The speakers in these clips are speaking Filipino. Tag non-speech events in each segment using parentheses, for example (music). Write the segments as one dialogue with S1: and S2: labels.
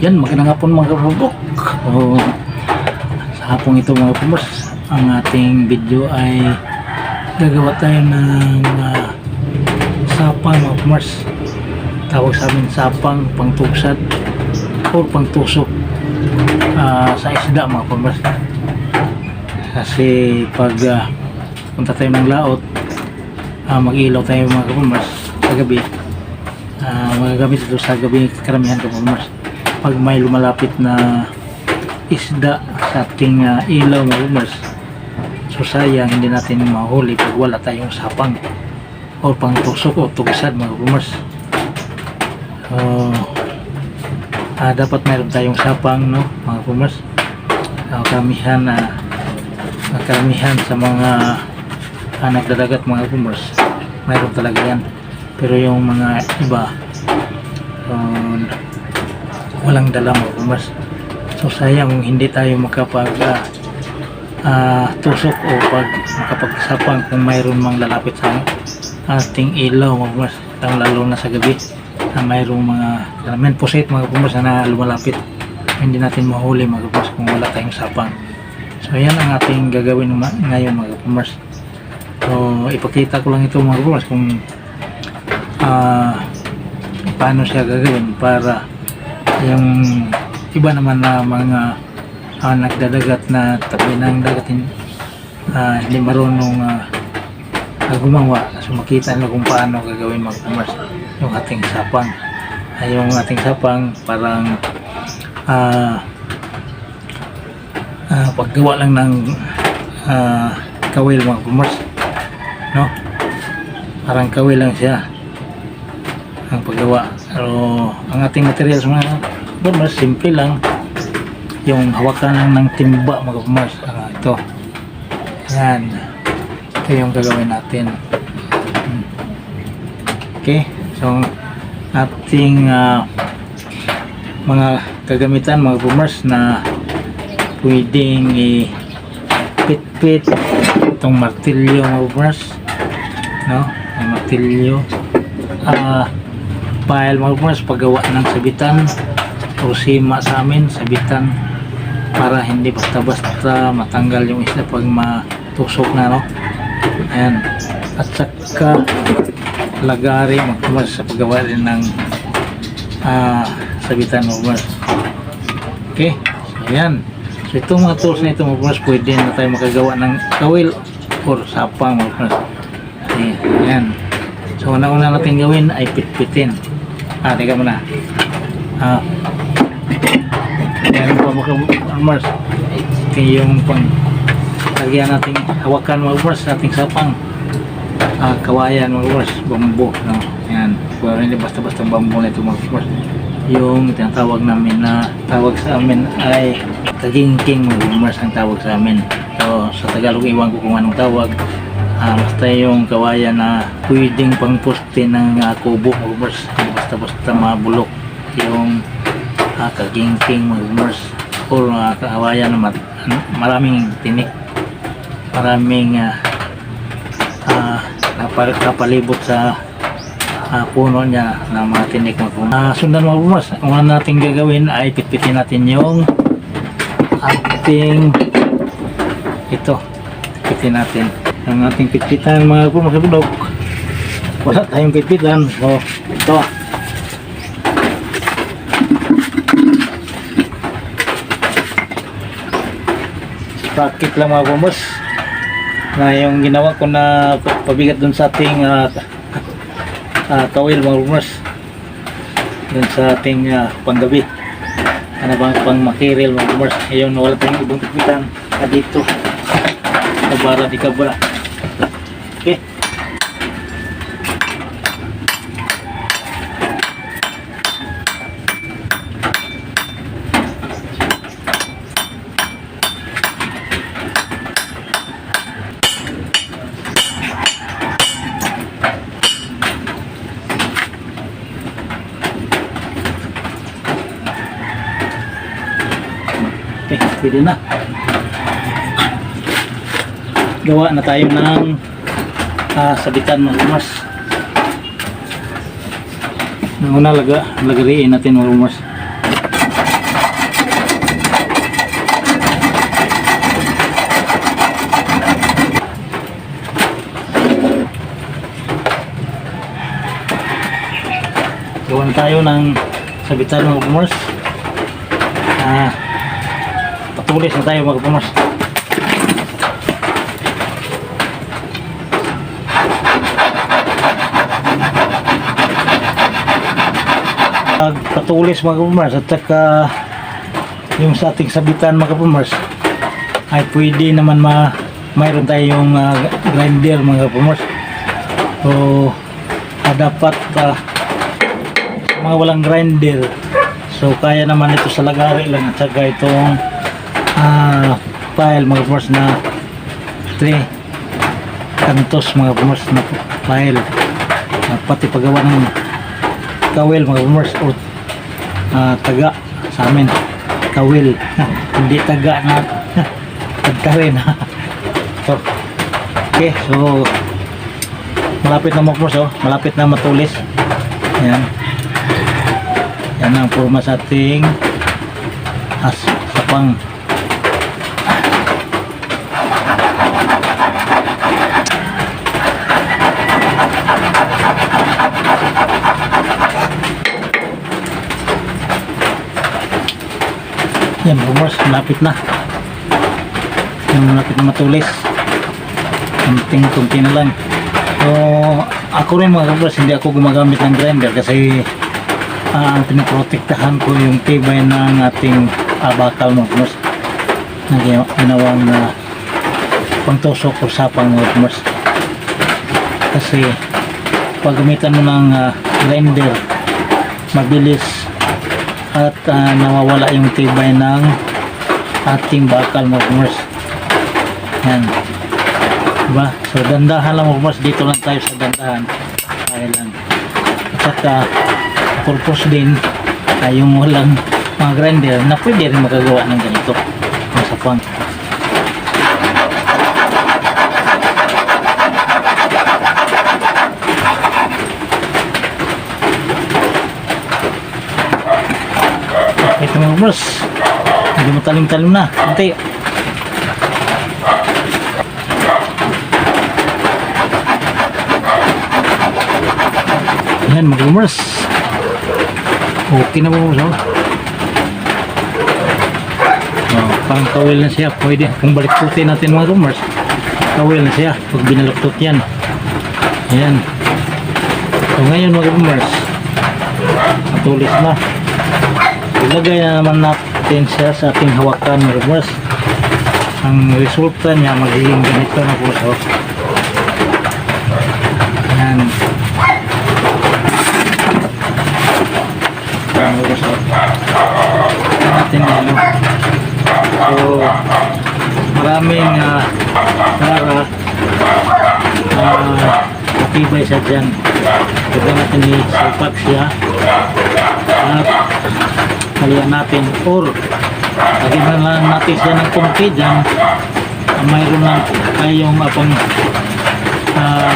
S1: Yan, magandang hapon mga kabubok. So, sa hapong ito mga kabubok, ang ating video ay gagawa tayo ng uh, sapang mga kabubok. Tawag sa amin sapang pangtuksad o pangtusok ah, sa isda mga kabubok. Kasi pag ah, punta tayo ng laot, ah, mag-ilaw tayo mga kabubok sa gabi. Ah, magagamit ito sa gabi karamihan kabubok pag may lumalapit na isda sa ating ah, ilaw na rumors so sayang hindi natin mahuli pag wala tayong sapang o pang tusok o tugisad mga rumors so ah, dapat mayroon tayong sapang no mga rumors uh, karamihan na karamihan sa mga uh, nagdadagat mga rumors mayroon talaga yan. Pero yung mga iba um, walang dala mga kumars. So sayang hindi tayo makapag ah, ah, tusok o pag makapagsapang kung mayroon mang lalapit sa ating ilaw kumars. Ang lalo na sa gabi na mayroong mga kalamin pusit mga kumars na lumalapit. Hindi natin mahuli mga kumars kung wala tayong sapang. So yan ang ating gagawin ngayon mga kumars. So ipakita ko lang ito mga kumars kung ah paano siya gagawin para yung iba naman na mga ah, nagdadagat na tabi ng dagat hin- ah, hindi marunong ah, gumawa so makita nila kung paano gagawin mga commerce yung ating sapang ay yung ating sapang parang ah ah, paggawa lang ng ah, kawil mga commerce no parang kawil lang siya ang paggawa. Pero ang ating materials mga kumars, simple lang. Yung hawakan lang ng timba mga kumars. Ah, ito. Yan. Ito yung gagawin natin. Okay. So, ating ah, mga kagamitan mga kumars na pwedeng i-pit-pit itong martilyo mga kumars. No? Ang martilyo. Ah, file mga kumars paggawa ng sabitan o sima sa amin sabitan para hindi basta-basta matanggal yung isda pag matusok na no ayan at saka lagari mga kumars sa paggawa rin ng ah, sabitan kumars okay so ayan so itong mga tools na ito kumars pwede na tayo makagawa ng kawil or sapang kumars ayan, ayan. So, una-una natin gawin ay pitpitin. Ah, teka muna. Ah. Meron pa mga. Ito yung pang lagyan natin hawakan mga armors sa ating sapang. Ah, kawayan mga armors. Bambu. No? Yan. Pero hindi basta-basta bambu na ito mga. Yung tinatawag namin na tawag sa amin ay kagingking mga armors ang tawag sa amin. So, sa Tagalog, iwan ko kung anong tawag. Ah, basta yung kawayan na pwedeng pangposte ng uh, kubo mga boomers basta basta mabulok yung uh, kagingking mga boomers or uh, kawayan na mat- ano, maraming tinik. Maraming uh, uh, kapal- kapalibot sa uh, puno niya na mga tinik mga uh, sundan mga boomers ang una natin gagawin ay pitpitin natin yung ating ito pitpitin natin. Ang ating pitpitan mga mga kabulok wala tayong pitpitan. So ito bracket lang mga pumas na yung ginawa ko na pabigat dun sa ating uh, uh, kawil mga pumas dun sa ating uh, panggabi. Ano bang pang makiril mga pumas ngayon wala tayong ibang pitpitan na dito. Kabara di kabara pwede na. Gawa na tayo ng ah, sabitan mga rumors. Nang laga, lagariin natin mga rumors. Gawa na tayo ng sabitan mga rumors. Ah patulis na tayo mga kapamars. patulis mga kapamars at saka yung sa ating sabitan mga kapamars ay pwede naman ma mayroon tayong uh, grinder mga kapamars so ah, dapat ah, mga walang grinder so kaya naman ito sa lagari lang at saka itong ah, file mga kapamars na 3 kantos mga kapamars na file. Ah, pati paggawa ng kawil mga boomers o ah, taga sa amin. Kawil. (laughs) Hindi taga na (laughs) tagkawin. (laughs) So okay so malapit na mga boomers oh. Malapit na matulis. Yan yan ang forma sa ating as sapang Yan, boomers, malapit na. Yung malapit na matulis. Kunting-kunti na lang. So, ako rin mga boomers, hindi ako gumagamit ng grinder kasi ah, ang pinaprotektahan ko yung tibay ng ating uh, bakal mga boomers. Na ginawa- ginawang uh, pangtusok o sapang mga boomers. Kasi pag gamitan mo ng ah, grinder, mabilis at ah, nawawala yung tibay ng ating bakal mga kumars yan. Diba? So dandahan lang mga dito lang tayo sa dandahan. Kaya lang. At saka purpose din ay yung walang mga grinder na pwede rin magagawa ng ganito. Sa pang ito mga kumars hindi mo talim-talim na Kunti. Yan mga kumars. Okay na mga kumars. Oh. Oh, pang kawil na siya. Pwede. Kung balik puti natin mga kumars. Kawil na siya. Pag binaluktot yan. Yan. So ngayon mga kumars. Matulis na. Ilagay na naman natin siya sa ating hawakan kumars. Ang resulta niya magiging ganito na. Oh. Yan. Oh. Yan natin yan. So, maraming uh, para uh, matibay siya dyan. Pwede natin isalpak siya at halian natin or lagyan na lang natin siya ng kumpi dyan uh, mayroon na tayong apang uh,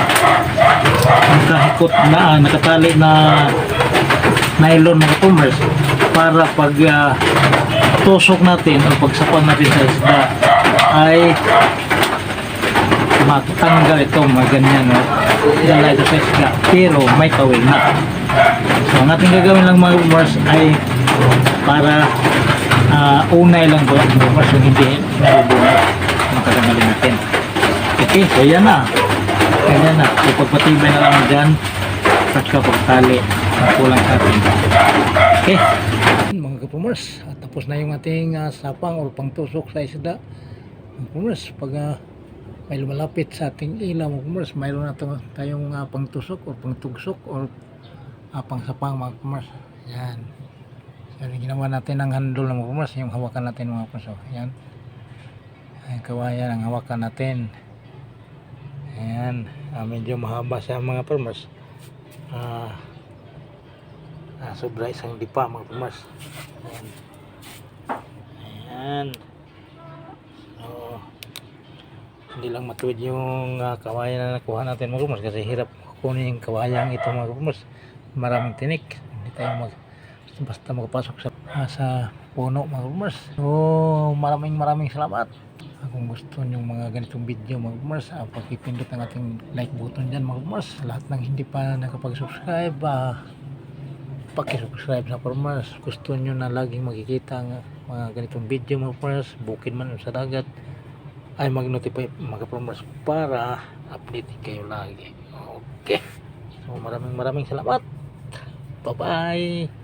S1: nakahikot na ah, nakatali na nylon na commerce para pag ah, tusok natin o pagsapang natin sa isda ay matanggal ito mga ganyan no? dala ito sa isda pero may kawil na so ang ating gagawin lang mga boomers ay para ah, unay lang mga boomers yung hindi nabubunod ang kagangalin natin. Okay so yan na. Ganyan na. So pagpatibay na lang dyan. At kapag tali ang kulang sa atin. Okay. Mga kapumers at tapos na yung ating ah, sapang o pangtusok sa isda. Mga kapumers pag ah, may lumalapit sa ating ilaw mga kapumers mayroon na tayong ah, pangtusok o pangtugsok o uh, pangsapang mga kapumers yan so ginawa natin ang handle ng kapumers yung hawakan natin mga kapumers oh. yan ay kawayan ang hawakan natin ayan ah, medyo mahaba siya mga kapumers ah Ah, sobra isang dipa mga pumas. Ayan. Ayan. So, hindi lang matuwid yung ah, kawayan na nakuha natin mga pumas kasi hirap kunin yung kawayan ito mga pumas. Maraming tinik. Hindi tayo mag basta makapasok sa, uh, sa puno mga rumors so maraming maraming salamat. Ah, kung gusto nyo mga ganitong video mga rumors uh, ah, pakipindot ang ating like button dyan mga rumors lahat ng hindi pa nakapag-subscribe uh, pakisubscribe sa rumors gusto nyo na laging makikita ang mga ganitong video mga rumors bukid man sa dagat ay mag-notify mga rumors para update kayo lagi. Okay. So maraming maraming salamat. Bye bye